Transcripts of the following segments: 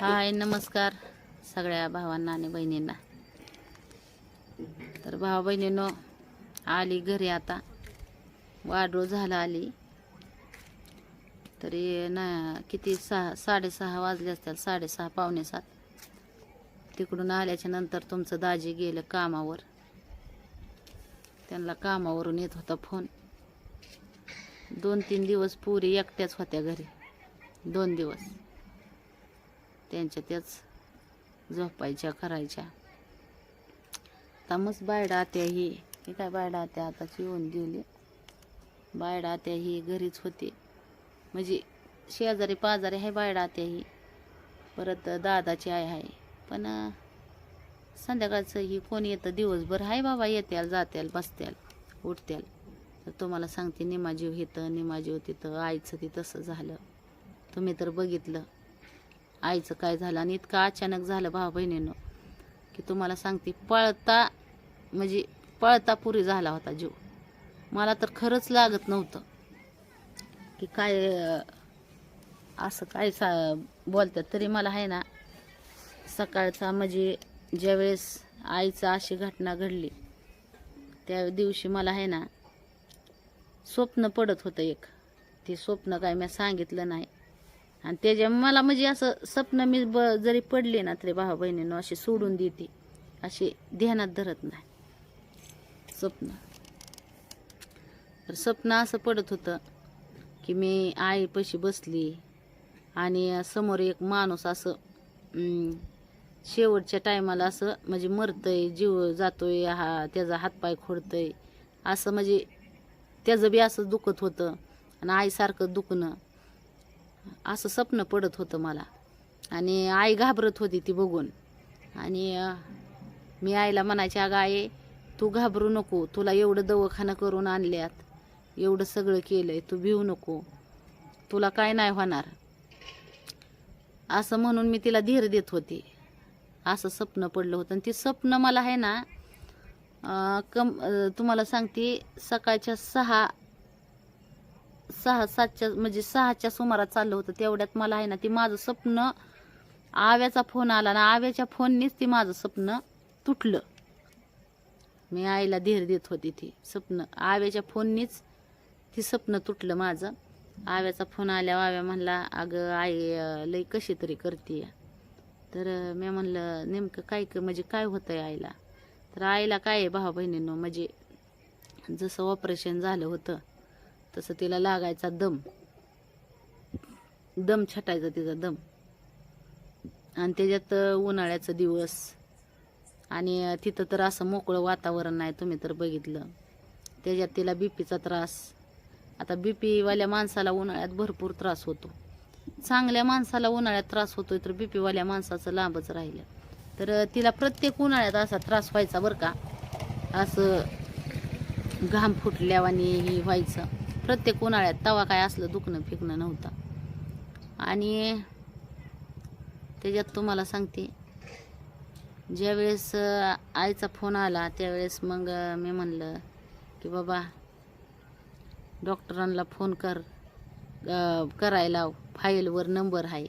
हाय नमस्कार सगळ्या भावांना आणि बहिणींना. तर भावा बहिणींनो आली घरी आता. वाढू झाला आली. तरी ना किती सहा साडेसहा वाजले असतील साडेसहा पावणे सात. तिकडून आल्याच्यानंतर तुमचं दाजी गेलं कामावर. त्यांना कामावरून येत होता फोन. दोन तीन दिवस पुरी एकट्याच होत्या घरी. दोन दिवस. त्यांच्या त्याच झोपायच्या करायच्या. आता बायडा आत्या ही हे काय बायडा आत्या आताच येऊन गेली. बायडा आत्या ही घरीच होते. म्हणजे शेजारी पाजारी आहे बायडा आत्या ही. परत दादाची आई आहे. पण संध्याकाळचं ही कोण येतं? दिवसभर हाय बाबा येत्याल जात्याल बसत्याल उठत्याल. तर तुम्हाला सांगते निमाजीव इथं निमाजीव तिथं आईचं ते तसं झालं. तुम्ही तर बघितलं. आईचं काय झालं आणि इतकं अचानक झालं भाऊ बहिणीनं की तुम्हाला सांगते पळता म्हणजे पळता पुरी झाला होता जीव. मला तर खरंच लागत नव्हतं की काय असं काय सा बोलतात तरी मला आहे ना सकाळचा म्हणजे ज्यावेळेस आईचं अशी घटना घडली त्या दिवशी मला आहे ना स्वप्न पडत होतं एक. ते स्वप्न काय मी सांगितलं नाही. आणि त्याच्या मला म्हणजे असं स्वप्न मी ब जरी पडले ना तरी भावा बहिणीनं अशी सोडून देते. असे ध्यानात धरत नाही. स्वप्न. तर स्वप्न असं पडत होतं की मी आईपाशी बसली आणि समोर एक माणूस असं शेवटच्या टायमाला असं म्हणजे मरतय जीव जातोय हा त्याचा हातपाय खोडतय. असं म्हणजे त्याचं बी असं दुखत होतं आणि आईसारखं दुखणं. असं स्वप्न पडत होतं मला. आणि आई घाबरत होती ती बघून. आणि मी आईला म्हणायची अगं आई तू घाबरू नको. तुला एवढं दवाखाना करून आणल्यात. एवढं सगळं केलं आहे तू भिवू नको. तुला काय नाही होणार. असं म्हणून मी तिला धीर देत होते. असं स्वप्न पडलं होतं. आणि ते स्वप्न मला आहे ना कम तुम्हाला सांगते सकाळच्या सहा सहा सातच्या म्हणजे सहाच्या सुमारात चाललं होतं. तेवढ्यात मला आहे ना ती माझं स्वप्न आव्याचा फोन आला ना आव्याच्या फोननीच ती माझं स्वप्न तुटलं. मी आईला धीर देत होती ती स्वप्न. आव्याच्या फोननीच ती स्वप्न तुटलं माझं. आव्याचा फोन आल्यावर आव्या म्हणला अगं आई लई कशी तरी करते तर मी म्हणलं नेमकं काय म्हणजे काय होतंय आईला? तर आईला काय आहे भाऊ बहिणींनो म्हणजे जसं ऑपरेशन झालं होतं तसं तिला लागायचा दम. दम छटायचा तिचा दम. आणि त्याच्यात उन्हाळ्याचा दिवस. आणि तिथं तर असं मोकळं वातावरण नाही तुम्ही तर बघितलं. त्याच्यात तिला बीपीचा त्रास. आता बीपीवाल्या माणसाला उन्हाळ्यात भरपूर त्रास होतो. चांगल्या माणसाला उन्हाळ्यात त्रास होतोय तर बीपीवाल्या माणसाचं लांबच राहिलं. तर तिला प्रत्येक उन्हाळ्यात असा त्रास व्हायचा बरं का. असं घाम फुटल्यावानी व्हायचं. प्रत्येक उन्हाळ्यात तवा काय असलं दुखणं फिकणं नव्हतं. आणि त्याच्यात तुम्हाला सांगते ज्यावेळेस आईचा फोन आला त्यावेळेस मग मी म्हणलं की बाबा डॉक्टरांना फोन कर करायला फाईलवर नंबर आहे.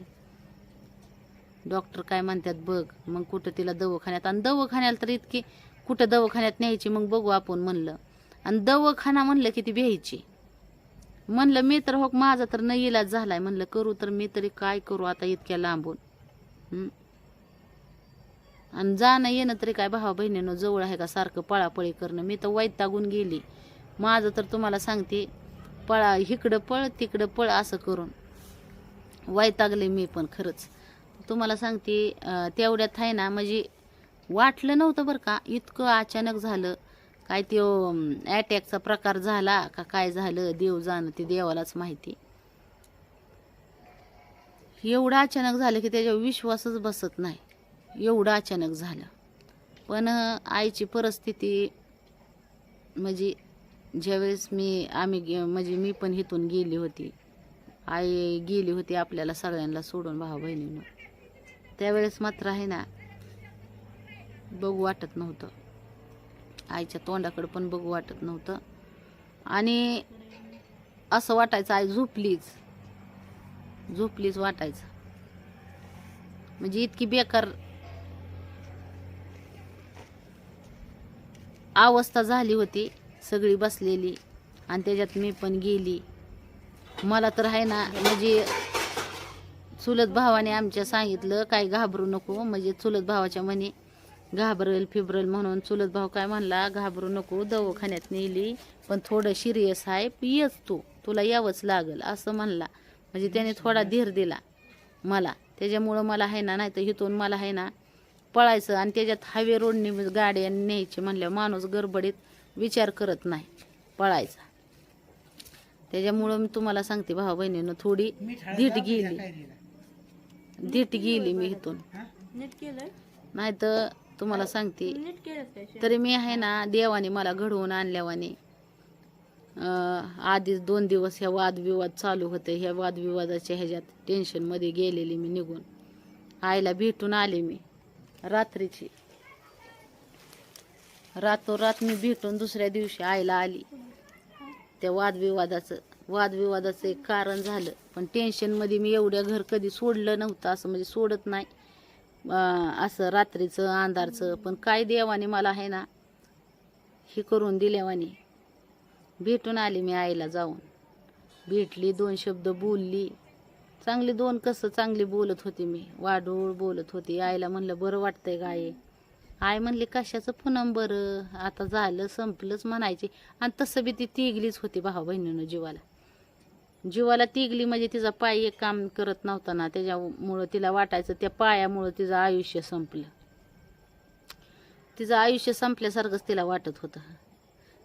डॉक्टर काय म्हणतात बघ मग कुठं तिला दवाखान्यात आणि दवाखान्याला तर इतकी कुठं दवाखान्यात न्यायची मग बघू आपण म्हणलं. आणि दवाखाना म्हणलं की ती भ्यायची. म्हणलं मी तर हो माझा तर न इलाज झालाय. म्हणलं करू तर मी तरी काय करू आता इतक्या लांबून? आणि जाणं येणं तरी काय भावा बहिणीनं जवळ आहे का सारखं पळापळी करणं? मी तर वैतागून गेली. माझं तर तुम्हाला सांगते पळा इकडं पळ तिकडं पळ असं करून. वैतागले मी पण खरंच. तुम्हाला सांगते तेवढ्यात आहे ना म्हणजे वाटलं नव्हतं बरं का इतकं अचानक झालं. काय ते अटॅकचा प्रकार झाला का काय झालं देव जाणं ते देवालाच माहिती. एवढं अचानक झालं की त्याच्यावर विश्वासच बसत नाही. एवढं अचानक झालं. पण आईची परिस्थिती म्हणजे ज्यावेळेस मी आम्ही गे- म्हणजे मी पण इथून गेली होती. आई गेली होती आपल्याला सगळ्यांना सोडून भाऊ बहिणीनं. त्यावेळेस मात्र आहे ना बघू वाटत नव्हतं. आईच्या तोंडाकडे पण बघू वाटत नव्हतं. आणि असं वाटायचं आई झोपलीच. झोपलीच वाटायचं. म्हणजे इतकी बेकार अवस्था झाली होती सगळी बसलेली. आणि त्याच्यात मी पण गेली. मला तर आहे ना म्हणजे चुलत भावाने आमच्या सांगितलं काय घाबरू नको. म्हणजे चुलत भावाच्या म्हणे घाबरल फिब्रल म्हणून चुलत भाऊ काय म्हणला घाबरू नको दवाखान्यात नेली पण थोडं सिरियस आहे येच तू तुला यावंच लागल असं म्हणला. म्हणजे त्याने थोडा धीर दिला मला. त्याच्यामुळं मला आहे ना नाही तर इथून मला आहे ना पळायचं आणि त्याच्यात हायवे रोडने गाड्या न्यायची म्हणल्यावर माणूस गडबडीत विचार करत नाही पळायचा. त्याच्यामुळं मी तुम्हाला सांगते भावा बहिणीनं थोडी धीट गेली. धीट गेली मी इथून नाही तर तुम्हाला सांगते. तरी मी आहे ना देवाने मला घडवून आणल्यावाने आधीच दोन दिवस ह्या वादविवाद चालू होते. ह्या वादविवादाच्या ह्याच्यात टेन्शनमध्ये गेलेली मी निघून. आईला भेटून आले मी रात्रीची. रातोरात मी भेटून दुसऱ्या दिवशी आईला आली. त्या वादविवादाचं वादविवादाचं एक कारण झालं. पण टेन्शनमध्ये मी एवढ्या घर कधी सोडलं नव्हतं असं म्हणजे सोडत नाही. असं रात्रीचं अंधारचं पण काय देवाने मला आहे ना हे करून दिल्यावाने. भेटून आली मी आईला जाऊन. भेटली दोन शब्द बोलली. चांगली दोन कसं चांगली बोलत होती मी. वाढूळ बोलत होती. आईला म्हणलं बरं वाटतंय का आई. आई म्हणली कशाचं पुनम बरं? आता झालं संपलंच म्हणायची. आणि तसं बी ती तिघलीच होती भाऊ बहिणीनं जीवाला. जीवाला तिगली म्हणजे तिचा पाय एक काम करत नव्हता ना त्याच्यामुळं तिला वाटायचं त्या पायामुळं तिचं आयुष्य संपलं. तिचं आयुष्य संपल्यासारखंच तिला वाटत होतं.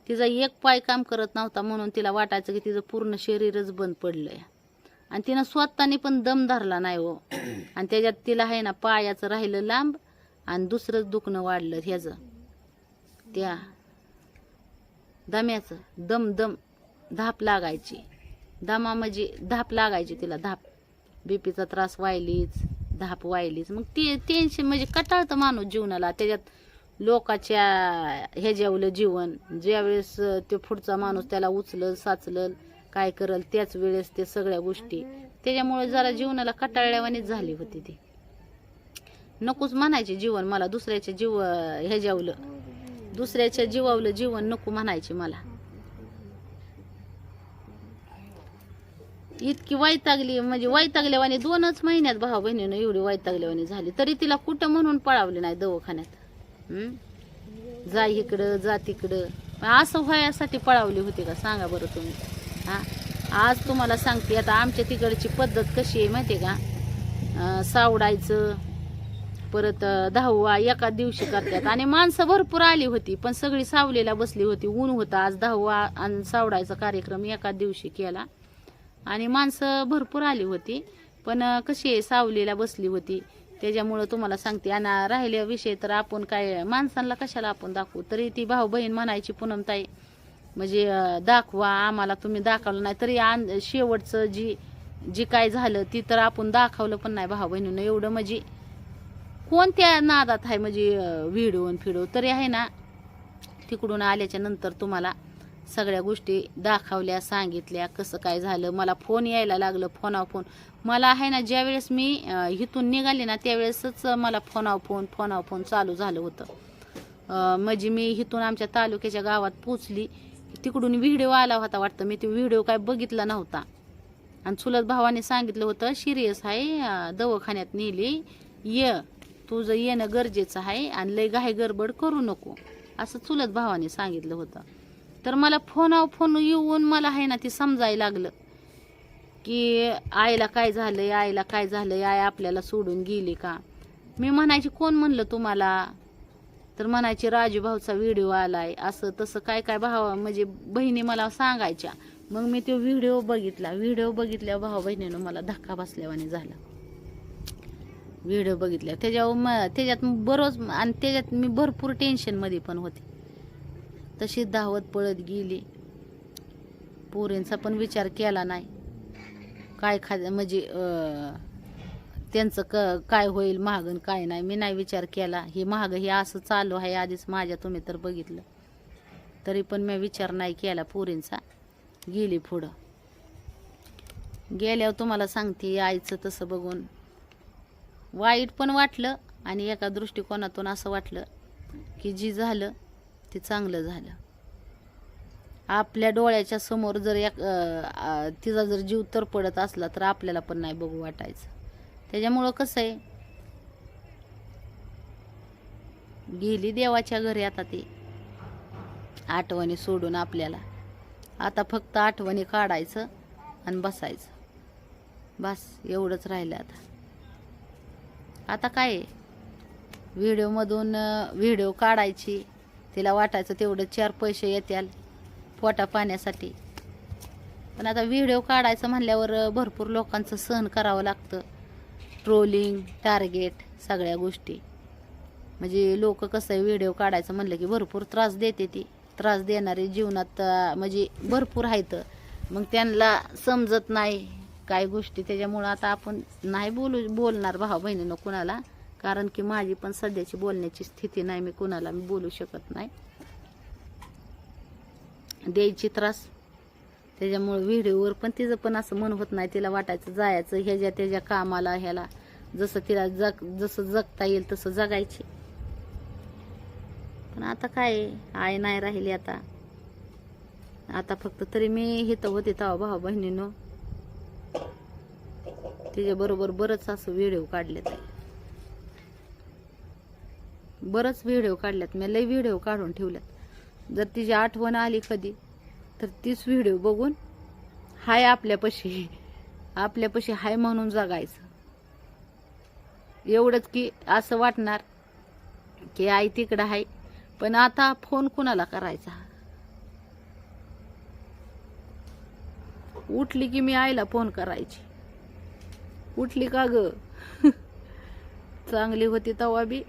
तिचा एक पाय काम करत नव्हता म्हणून तिला वाटायचं की तिचं पूर्ण शरीरच बंद पडलंय. आणि तिनं स्वतःने पण दम धरला नाही हो. आणि त्याच्यात तिला आहे ना पायाचं राहिलं लांब आणि दुसरंच दुखणं वाढलं ह्याचं. त्या दम्याचं दम दम धाप लागायची. दमा म्हणजे धाप लागायची तिला धाप. बीपीचा त्रास व्हायलीच धाप व्हायलीच. मग ते टेन्शन म्हणजे कटाळतं माणूस जीवनाला. त्याच्यात लोकाच्या ह्याच्यावलं जीवन ज्यावेळेस ते पुढचा माणूस त्याला उचलल साचलल काय करल त्याच वेळेस ते सगळ्या गोष्टी. त्याच्यामुळे जरा जीवनाला कटाळल्यावानीच झाली होती ती. नकोच म्हणायचे जीवन मला दुसऱ्याच्या जीव ह्याच्यावलं दुसऱ्याच्या जीवावलं जीवन नको म्हणायचे मला. इतकी वैतागली म्हणजे वैतागल्यावाने दोनच महिन्यात भाऊ बहिणीनं एवढी वैतागल्यावाने झाली तरी तिला कुठं म्हणून पळावली नाही दवाखान्यात? हं? जा इकडं जा तिकडं. असं व्हायासाठी पळावली होती का? सांगा बरं तुम्ही. हा? आज तुम्हाला सांगते आता आमच्या तिकडची पद्धत कशी आहे माहिती आहे का सावडायचं परत दहावा एका दिवशी करतात. आणि माणसं भरपूर आली होती पण सगळी सावलीला बसली होती. ऊन होता आज दहावा आणि सावडायचा कार्यक्रम एका दिवशी केला. आणि माणसं भरपूर आली होती पण कशी आहे सावलीला बसली होती. त्याच्यामुळं तुम्हाला सांगते आणि राहिल्या विषय तर आपण काय माणसांना कशाला आपण दाखवू? तरी ती भाऊ बहीण म्हणायची पूनमताई म्हणजे दाखवा आम्हाला तुम्ही दाखवलं नाही तरी आन शेवटचं जी जी काय झालं ती तर आपण दाखवलं पण नाही भाऊ बहिणीनं एवढं म्हणजे कोणत्या नादात आहे म्हणजे व्हिडिओ फिडो तरी आहे ना तिकडून आल्याच्यानंतर तुम्हाला सगळ्या गोष्टी दाखवल्या सांगितल्या कसं काय झालं मला फोन यायला लागलं फोनावर फोन मला आहे ना ज्यावेळेस मी इथून निघाले ना त्यावेळेसच मला फोनावर फोन फोनावर फोन चालू झालं होतं. म्हणजे मी इथून आमच्या तालुक्याच्या गावात पोचली तिकडून व्हिडिओ आला होता वाटतं. मी तो व्हिडिओ काय बघितला नव्हता. आणि चुलत भावाने सांगितलं होतं सिरियस आहे दवाखान्यात नेली. ये. तुझं येणं गरजेचं आहे आणि लय घाई गडबड करू नको. असं चुलत भावाने सांगितलं होतं. तर मला फोनावर फोन येऊन मला आहे ना ती समजायला लागलं. की आईला काय झालंय आईला काय झालंय आई आपल्याला सोडून गेली का? मी म्हणायची कोण म्हणलं तुम्हाला? तर म्हणायची राजू भाऊचा व्हिडिओ आलाय. असं तसं काय काय भावा म्हणजे बहिणी मला सांगायच्या. मग मी तो व्हिडिओ बघितला. व्हिडिओ बघितल्या भाऊ बहिणीनं मला धक्का बसल्यावाने झाला. व्हिडिओ बघितल्या त्याच्यावर म त्याच्यात बरोच आणि त्याच्यात मी भरपूर टेन्शनमध्ये पण होते. तशी धावत पळत गेली. पोरींचा पण विचार केला नाही. काय खा म्हणजे त्यांचं क काय होईल महागन काय नाही मी नाही विचार केला. हे महाग हे असं चालू आहे आधीच माझ्या तुम्ही तर बघितलं. तरी पण मी विचार नाही केला पोरींचा. गेली पुढं. गेल्यावर तुम्हाला सांगते आईचं तसं बघून. वाईट पण वाटलं आणि एका दृष्टिकोनातून असं वाटलं की जी झालं ते चांगलं झालं. आपल्या डोळ्याच्या समोर जर एक तिचा जर जीव तर पडत असला तर आपल्याला पण नाही बघू वाटायचं. त्याच्यामुळं कसं आहे? गेली देवाच्या घरी आता ती. आठवणी सोडून आपल्याला. आता फक्त आठवणी काढायचं आणि बसायचं. बस एवढंच राहिलं आता. आता काय आहे? व्हिडिओमधून व्हिडिओ काढायची. तिला वाटायचं तेवढं चार पैसे येतील पोटा पाण्यासाठी. पण आता व्हिडिओ काढायचं म्हणल्यावर भरपूर लोकांचं सहन करावं लागतं. ट्रोलिंग टार्गेट सगळ्या गोष्टी. म्हणजे लोक कसं आहे व्हिडिओ काढायचं म्हणलं की भरपूर त्रास देते ती. त्रास देणारे जीवनात म्हणजे भरपूर आहेत. मग त्यांना समजत नाही काय गोष्टी त्याच्यामुळं आता आपण नाही बोलू बोलणार भाऊ बहिणीनं कुणाला. कारण की माझी पण सध्याची बोलण्याची स्थिती नाही मी कुणाला मी बोलू शकत नाही. द्यायची त्रास त्याच्यामुळं व्हिडिओवर पण तिचं पण असं मन होत नाही तिला वाटायचं जायचं ह्याच्या त्याच्या कामाला ह्याला. जसं तिला जग जसं जगता येईल तसं जगायची. पण आता काय आहे, आई नाही राहिली आता. आता फक्त तरी मी हिथं होते तेव्हा भाऊ बहिणीनो तिच्याबरोबर बरंच असं व्हिडिओ काढलेत. आहे बरंच व्हिडिओ काढल्यात. मी लई व्हिडिओ काढून ठेवल्यात. जर तिची आठवण आली कधी तर तीच व्हिडिओ बघून हाय आपल्यापाशी आपल्यापाशी हाय म्हणून जगायचं. एवढंच की असं वाटणार की आई तिकडं आहे पण आता फोन कुणाला करायचा? उठली की मी आईला फोन करायची. उठली का ग? चांगली होती तवा बी.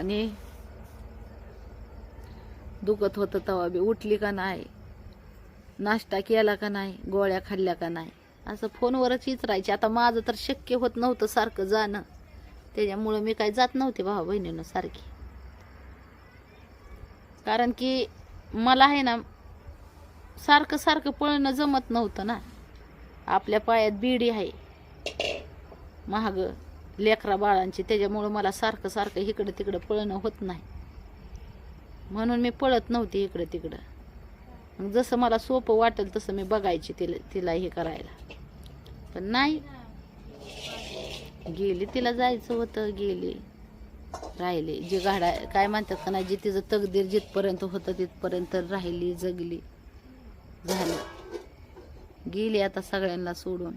आणि दुखत होतं तवा बी. उठली का नाही? नाश्ता केला का नाही? गोळ्या खाल्ल्या का नाही? असं फोनवरच विचारायची आता माझं तर शक्य होत नव्हतं सारखं जाणं. त्याच्यामुळं मी काय जात नव्हते भावा बहिणीनं सारखी. कारण की मला आहे ना सारखं सारखं पळणं जमत नव्हतं ना. आपल्या पायात बीडी आहे. महाग लेकरा बाळांची त्याच्यामुळं मला सारखं सारखं इकडं तिकडं पळणं होत नाही. म्हणून मी पळत नव्हती इकडं तिकडं. मग जसं मला सोपं वाटेल तसं मी बघायची तिला तिला हे करायला. पण नाही. गेली तिला जायचं होतं गेली. राहिली. जे गाडा काय म्हणतात का नाही जे तिचं तकदीर जिथपर्यंत होतं तिथपर्यंत राहिली जगली. झालं. गेली आता सगळ्यांना सोडून.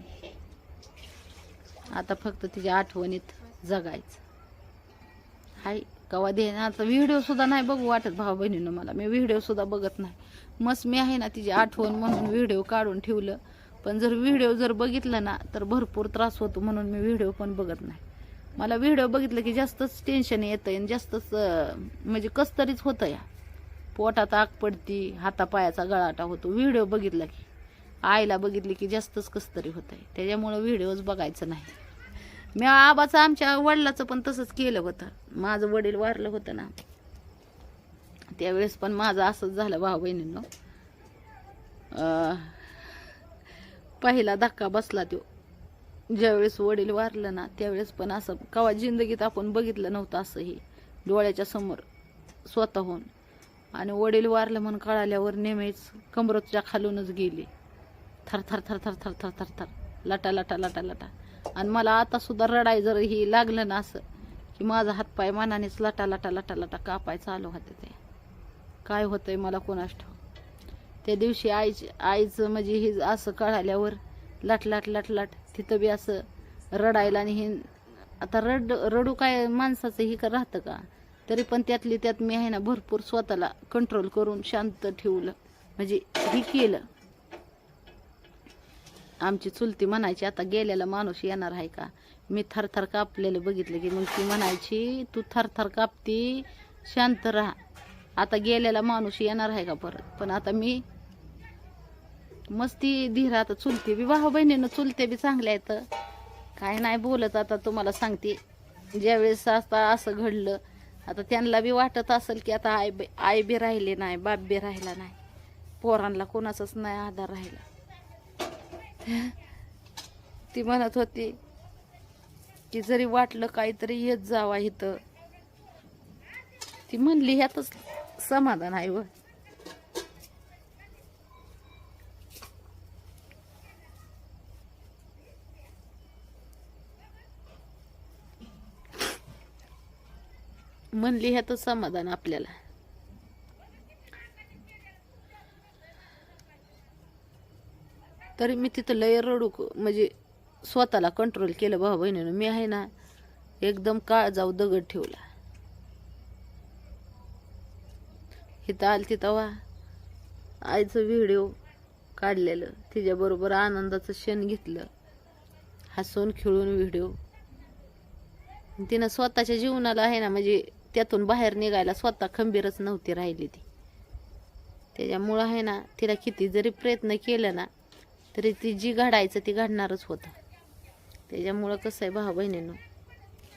आता फक्त तिच्या आठवणीत जगायचं. हाय कवा दे ना आता व्हिडिओ सुद्धा नाही बघू वाटत भाऊ बहिणीनं मला. मी व्हिडिओ सुद्धा बघत नाही. मस्त मी आहे ना तिची आठवण म्हणून व्हिडिओ काढून ठेवलं. पण जर व्हिडिओ जर बघितलं ना तर भरपूर त्रास होतो म्हणून मी व्हिडिओ पण बघत नाही. मला व्हिडिओ बघितलं की जास्तच टेन्शन येतं आणि जास्तच म्हणजे कस तरीच होतं या पोटात आग पडती हातापायाचा गळाटा होतो. व्हिडिओ बघितला की. आईला बघितली की जास्तच कसतरी होत आहे त्याच्यामुळं व्हिडिओज बघायचं नाही. मी आबाचं आमच्या वडिलाचं पण तसंच केलं होतं. माझं वडील वारलं होतं ना. त्यावेळेस पण माझं असंच झालं भाऊ बहिणींनो पहिला धक्का बसला तो. ज्यावेळेस वडील वारलं ना त्यावेळेस पण असं कवा जिंदगीत आपण बघितलं नव्हतं असंही. डोळ्याच्या समोर स्वतःहून. आणि वडील वारलं म्हणून कळाल्यावर नेहमीच कमरच्या खालूनच गेली. थर थर थर थर थर थर थर थर. लटा लटा लटा लटा. आणि मला आता सुद्धा रडाय जर ही लागलं ना असं की माझा हातपाय मनानेच लटा लटा लटा लटा कापाय चालू होते ते. काय होतंय मला कोणास ठेव त्या दिवशी आईची आईचं म्हणजे हे असं कळाल्यावर लाट लाट लाट लाट तिथं बी असं रडायला आणि हे आता रड रडू काय माणसाचं ही का राहतं का? तरी पण त्यातली त्यात मी आहे ना भरपूर स्वतःला कंट्रोल करून शांत ठेवलं. म्हणजे हे केलं. आमची चुलती म्हणायची आता गेलेला माणूस येणार आहे का? मी थरथर कापलेलं बघितलं की मग ती म्हणायची तू थरथर कापती शांत राहा. आता गेलेला माणूस येणार आहे का परत? पण आता मी मस्ती धीर आता चुलते बी भाऊ बहिणीनं चुलते बी चांगले आहेत. काय नाही बोलत आता तुम्हाला सांगते. ज्यावेळेस आता असं घडलं आता त्यांना बी वाटत असेल की आता आई बी आई बी राहिले नाही बाप बी राहिला नाही. पोरांना कोणाचाच नाही आधार राहिला. ती म्हणत होती की जरी वाटलं काहीतरी येत जावा इथं. ती म्हणली ह्यातच समाधान आहे व म्हणली ह्यातच समाधान आपल्याला. तरी मी तिथं लय रडू म्हणजे स्वतःला कंट्रोल केलं भाऊ बहिणीनं. मी आहे ना एकदम काळ जाऊ दगड ठेवला. इथं आलती तवा आईचं व्हिडिओ काढलेलं. तिच्याबरोबर आनंदाचं क्षण घेतलं. हसून खेळून व्हिडिओ तिनं स्वतःच्या जीवनाला आहे ना म्हणजे त्यातून बाहेर निघायला स्वतः खंबीरच नव्हती राहिली ती. त्याच्यामुळं आहे ना तिला किती जरी प्रयत्न केलं ना तरी ती जी घडायचं ती घडणारच होतं. त्याच्यामुळं कसं आहे भाऊ बहिणीनं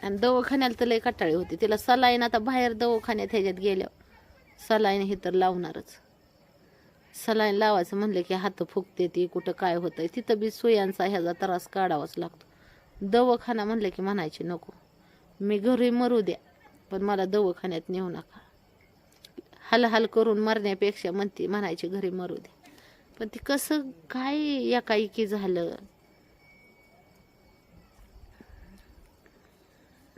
आणि दवाखान्याला तर लय कटाळी होती. तिला सलाईन आता बाहेर दवाखान्यात ह्याच्यात गेल्यावर सलाईन हे तर लावणारच. सलाईन लावायचं म्हणलं की हात फुगते ती कुठं काय होतंय तिथं बी सुयांचा ह्याचा त्रास काढावाच लागतो. दवाखाना म्हणलं की म्हणायची नको. मी घरी मरू द्या पण मला दवाखान्यात नेऊ नका. हाल करून मरण्यापेक्षा म्हणते म्हणायची घरी मरू द्या. पण ते कसं काय एकाएकी झालं?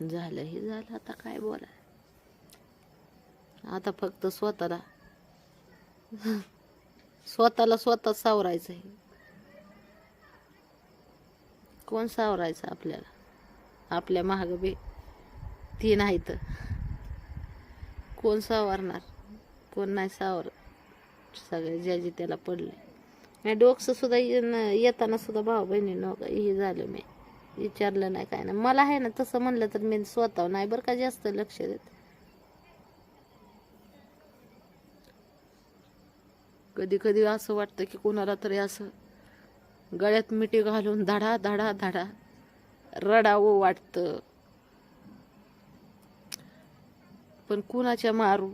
झालं हे झालं आता काय बोला आता फक्त स्वतःला स्वतःला स्वतः सावरायचं आहे. कोण सावरायचं आपल्याला? आपल्या महाग बी ती नाही तर कोण सावरणार? कोण नाही सावर सगळे ज्याची त्याला पडले. नाही डोकसं सुद्धा येताना सुद्धा भाऊ बहिणी हो हे झालं मी. विचारलं नाही काय नाही. मला आहे ना तसं म्हणलं तर मी स्वतः नाही बरं का जास्त लक्ष देत. कधी कधी असं वाटतं की कोणाला तरी असं गळ्यात मिठी घालून धडा धडा धडा रडावं वाटतं. पण कुणाच्या मारू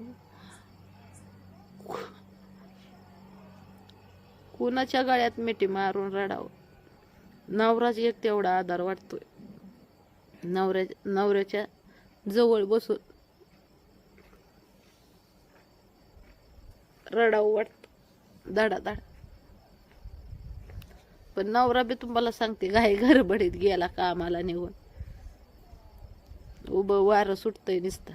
कुणाच्या गळ्यात मिठी मारून रडावं? नवराच एक तेवढा आधार वाटतोय. नवऱ्या नवऱ्याच्या जवळ बसून रडावं वाटतं. धडा धडा. पण नवरा बी तुम्हाला सांगते घाई गडबडीत गेला कामाला निघून. उभं वारं सुटतंय निसतं.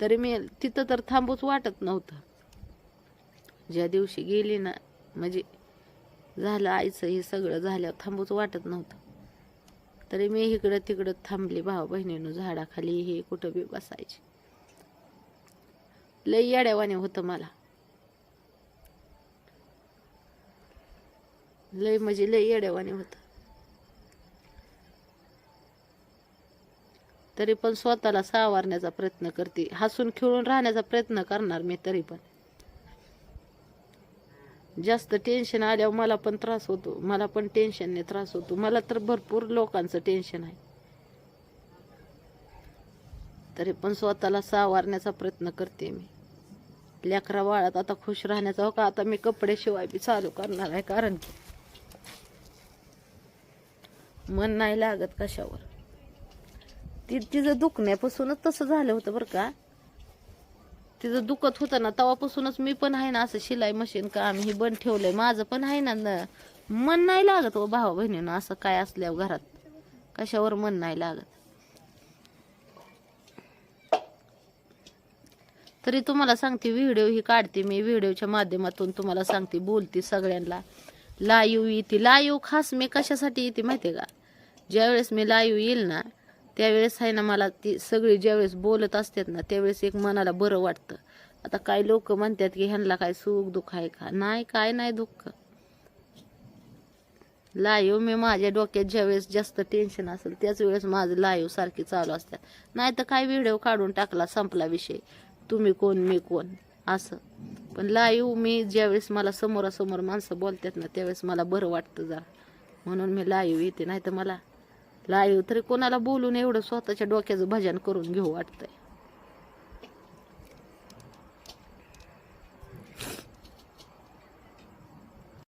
तरी मी तिथं तर थांबूच वाटत नव्हतं. ज्या दिवशी गेली ना म्हणजे झालं आईचं हे सगळं झाल्यावर थांबूच वाटत नव्हतं. तरी मी इकडं तिकडं थांबली भाऊ बहिणीनं झाडाखाली हे कुठं बी बसायचे. लई येड्यावाने होतं मला. लय म्हणजे लय येड्यावाने होतं. तरी पण स्वतःला सावरण्याचा प्रयत्न करते. हसून खेळून राहण्याचा प्रयत्न करणार मी तरी पण. जास्त टेन्शन आल्यावर मला पण त्रास होतो. मला पण टेन्शनने त्रास होतो. मला तर भरपूर लोकांचं टेन्शन आहे. तरी पण स्वतःला सावरण्याचा प्रयत्न करते मी. लेकरा वाळात आता खुश राहण्याचा हो का? आता मी कपडे शिवाय बी चालू करणार आहे कारण की मन नाही लागत कशावर. ती तिचं दुखण्यापासूनच तसं झालं होतं बरं का? तिचं दुखत होतं ना तेव्हापासूनच मी पण आहे ना असं शिलाई मशीन का आम्ही हे बंद ठेवलंय. माझं पण आहे ना न- मन नाही लागत हो भावा बहिणीनं असं काय असल्यावर घरात. कशावर मन नाही लागत. तरी तुम्हाला सांगते व्हिडिओ ही काढते मी. व्हिडिओच्या माध्यमातून तुम्हाला सांगते बोलते सगळ्यांना. लाईव्ह येते. लाईव्ह खास मी कशासाठी येते माहिती आहे का? ज्यावेळेस मी लाईव्ह येईल ना त्यावेळेस आहे ना मला ती सगळी ज्यावेळेस बोलत असतात ना त्यावेळेस एक मनाला बरं वाटतं. आता काही लोक म्हणतात की ह्यांना काय सुख दुःख आहे का? नाही काय नाही दुःख. लाईव्ह मी माझ्या डोक्यात ज्यावेळेस जास्त टेन्शन असेल त्याच वेळेस माझं लाईव्ह सारखी चालू असतात नाही तर काय व्हिडिओ काढून टाकला संपला विषय. तुम्ही कोण मी कोण? असं. पण लाईव्ह मी ज्यावेळेस मला समोरासमोर माणसं बोलतात ना त्यावेळेस मला बरं वाटतं जरा. म्हणून मी लाईव्ह येते नाही तर मला लाईव्ह तरी कोणाला बोलून एवढं स्वतःच्या डोक्याचं भजन करून घेऊ वाटतंय.